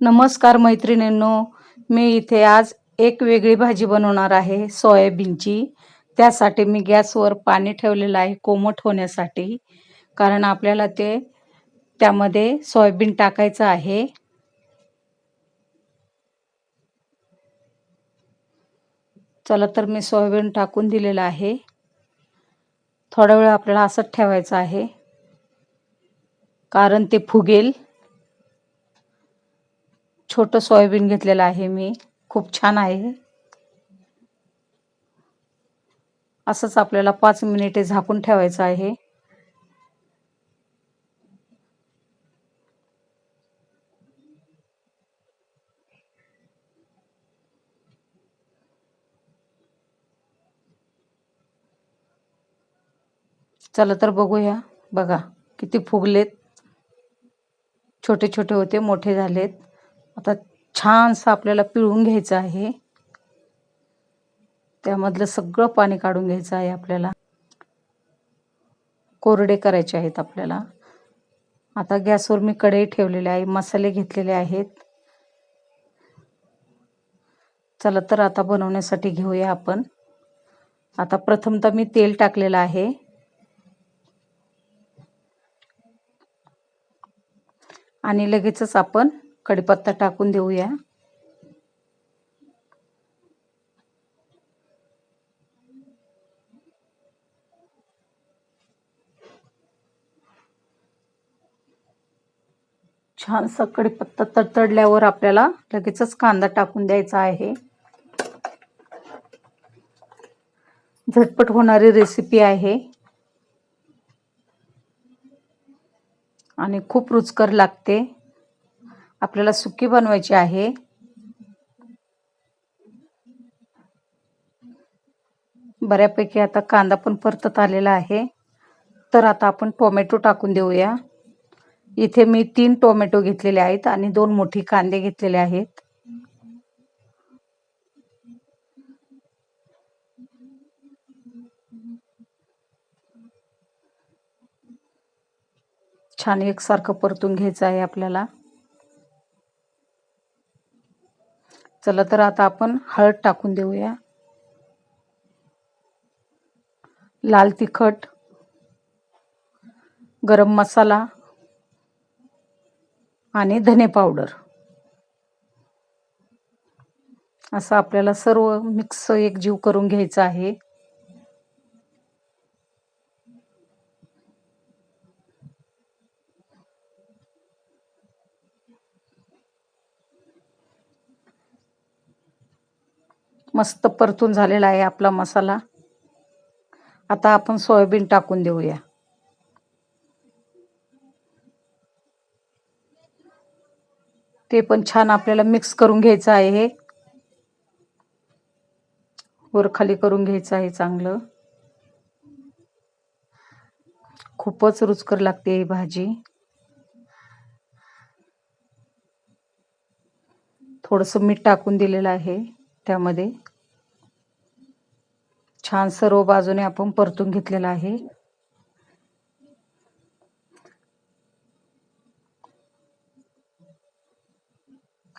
नमस्कार मैत्रिणींनो मी इथे आज एक वेगळी भाजी बनवणार आहे सोयाबीनची. त्यासाठी मी गॅसवर पाणी ठेवलेलं आहे कोमट होण्यासाठी. कारण आपल्याला ते त्यामध्ये सोयाबीन टाकायचं आहे. चला तर मी सोयाबीन टाकून दिलेलं आहे. थोडा वेळ आपल्याला असंच ठेवायचं आहे. कारण ते फुगेल. छोटं सोयाबीन घेतलेलं आहे मी. खूप छान आहे. असंच आपल्याला पाच मिनिटे झाकून ठेवायचं आहे. चला तर बघूया. बघा किती फुगलेत. छोटे छोटे होते मोठे झालेत. आता छानसं आपल्याला पिळून घ्यायचं आहे. त्यामधलं सगळं पाणी काढून घ्यायचं आहे आपल्याला. कोरडे करायचे आहेत आपल्याला. आता गॅसवर मी कढई ठेवलेले आहे मसाले घेतलेले आहेत. चला तर आता बनवण्यासाठी घेऊया आपण. आता प्रथमतः मी तेल टाकलेलं आहे. आणि लगेचच आपण कढीपत्ता टाकून देऊया. छान कढीपत्ता तडतडल्यावर आपल्याला लगेचच कांदा टाकून द्यायचा आहे. झटपट होणारी रेसिपी आहे. आणि खूप रुचकर लागते. आपल्याला सुकी बनवायची आहे. बऱ्यापैकी आता कांदा पण परतत आलेला आहे. तर आता आपण टोमॅटो टाकून देऊया. इथे मी तीन टोमॅटो घेतलेले आहेत आणि दोन मोठी कांदे घेतलेले आहेत. छान एकसारखं परतून घ्यायचं आहे आपल्याला. चला तर आता आपण हळद टाकून देऊया. लाल तिखट गरम मसाला आणि धने पावडर. असं आपल्याला सर्व मिक्स एकजीव करून घ्यायचं आहे. मस्त परतून झालेला आहे आपला मसाला. आता आपण सोयाबीन टाकून देऊया. ते पण छान आपल्याला मिक्स करून घ्यायचं आहे हे. वर खाली करून घ्यायचं आहे चांगलं. खूपच रुचकर लागते ही भाजी. थोडस मीठ टाकून दिलेलं आहे त्यामध्ये. छान सर्व बाजूने आपण परतून घेतलेलं आहे.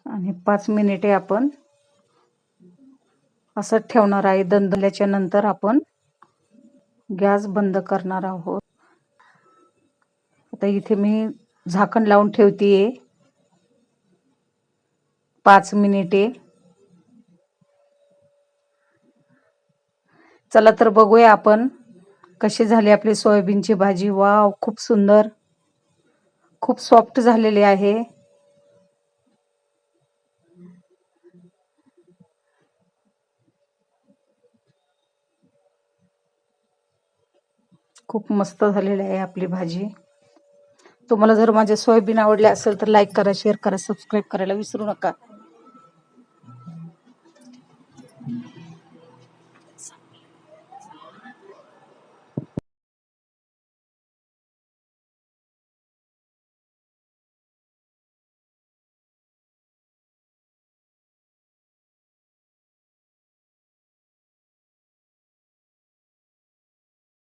आणि पाच मिनिटे आपण असं ठेवणार आहे. दंदल्याच्या नंतर आपण गॅस बंद करणार आहोत. आता इथे मी झाकण लावून ठेवतीये. पाच मिनिटे चला तर बघूया आपण कशी झाली आपली सोयाबीनची भाजी. वाव खूप सुंदर. खूप सॉफ्ट झालेली आहे. खूप मस्त झालेली आहे आपली भाजी. तुम्हाला जर माझे सोयाबीन आवडले असेल तर लाईक करा शेअर करा सबस्क्राईब करायला विसरू नका.